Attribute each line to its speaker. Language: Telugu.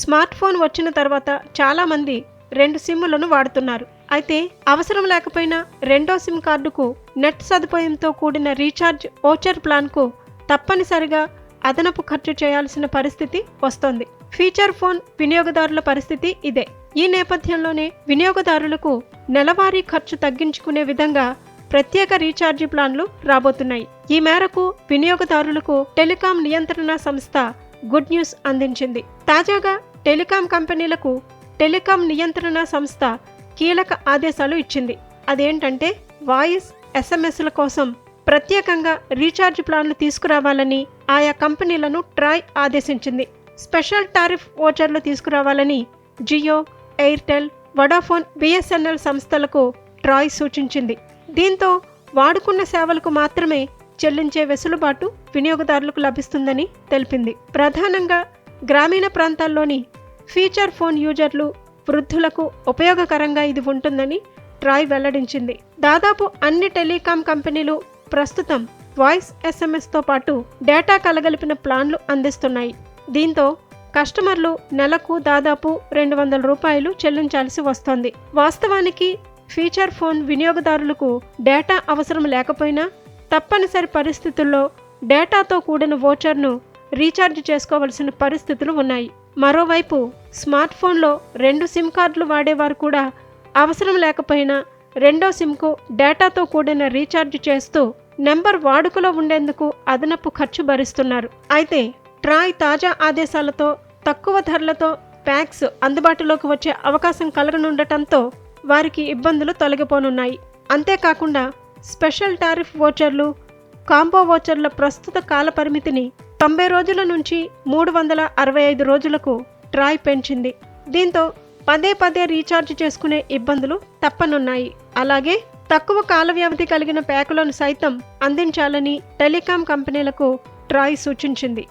Speaker 1: స్మార్ట్ ఫోన్ వచ్చిన తర్వాత చాలామంది రెండు సిమ్ములను వాడుతున్నారు. అయితే అవసరం లేకపోయినా రెండో సిమ్ కార్డుకు నెట్ సదుపాయంతో కూడిన రీఛార్జ్ ఓచర్ ప్లాన్కు తప్పనిసరిగా అదనపు ఖర్చు చేయాల్సిన పరిస్థితి వస్తోంది. ఫీచర్ ఫోన్ వినియోగదారుల పరిస్థితి ఇదే. ఈ నేపథ్యంలోనే వినియోగదారులకు నెలవారీ ఖర్చు తగ్గించుకునే విధంగా ప్రత్యేక రీఛార్జ్ ప్లాన్లు రాబోతున్నాయి. ఈ మేరకు వినియోగదారులకు టెలికాం నియంత్రణ సంస్థ గుడ్ న్యూస్ అందించింది. తాజాగా టెలికాం కంపెనీలకు టెలికాం నియంత్రణ సంస్థ కీలక ఆదేశాలు ఇచ్చింది. అదేంటంటే వాయిస్ ఎస్ఎంఎస్ల కోసం ప్రత్యేకంగా రీఛార్జ్ ప్లాన్లు తీసుకురావాలని ఆయా కంపెనీలను ట్రాయ్ ఆదేశించింది. స్పెషల్ టారిఫ్ ఓచర్లు తీసుకురావాలని జియో ఎయిర్టెల్ వడాఫోన్ బిఎస్ఎన్ఎల్ సంస్థలకు ట్రాయ్ సూచించింది. దీంతో వాడుకున్న సేవలకు మాత్రమే చెల్లించే వెసులుబాటు వినియోగదారులకు లభిస్తుందని తెలిపింది. ప్రధానంగా గ్రామీణ ప్రాంతాల్లోని ఫీచర్ ఫోన్ యూజర్లు వృద్ధులకు ఉపయోగకరంగా ఇది ఉంటుందని ట్రాయ్ వెల్లడించింది. దాదాపు అన్ని టెలికాం కంపెనీలు ప్రస్తుతం వాయిస్ ఎస్ఎంఎస్తో పాటు డేటా కలగలిపిన ప్లాన్లు అందిస్తున్నాయి. దీంతో కస్టమర్లు నెలకు దాదాపు రెండు వందల రూపాయలు చెల్లించాల్సి వస్తోంది. వాస్తవానికి ఫీచర్ ఫోన్ వినియోగదారులకు డేటా అవసరం లేకపోయినా తప్పనిసరి పరిస్థితుల్లో డేటాతో కూడిన వోచర్ను రీఛార్జ్ చేసుకోవలసిన పరిస్థితులు ఉన్నాయి. మరోవైపు స్మార్ట్ ఫోన్లో రెండు సిమ్ కార్డులు వాడేవారు కూడా అవసరం లేకపోయినా రెండో సిమ్కు డేటాతో కూడిన రీఛార్జ్ చేస్తూ నెంబర్ వాడుకలో ఉండేందుకు అదనపు ఖర్చు భరిస్తున్నారు. అయితే ట్రాయ్ తాజా ఆదేశాలతో తక్కువ ధరలతో ప్యాక్స్ అందుబాటులోకి వచ్చే అవకాశం కలగనుండటంతో వారికి ఇబ్బందులు తొలగిపోనున్నాయి. అంతేకాకుండా స్పెషల్ టారిఫ్ వోచర్లు కాంబో వోచర్ల ప్రస్తుత కాల పరిమితిని తొంభై రోజుల నుంచి మూడు వందల అరవై ఐదు రోజులకు ట్రాయ్ పెంచింది. దీంతో పదే పదే రీఛార్జ్ చేసుకునే ఇబ్బందులు తప్పనున్నాయి. అలాగే తక్కువ కాల వ్యవధి కలిగిన ప్యాకులను సైతం అందించాలని టెలికాం కంపెనీలకు ట్రాయ్ సూచించింది.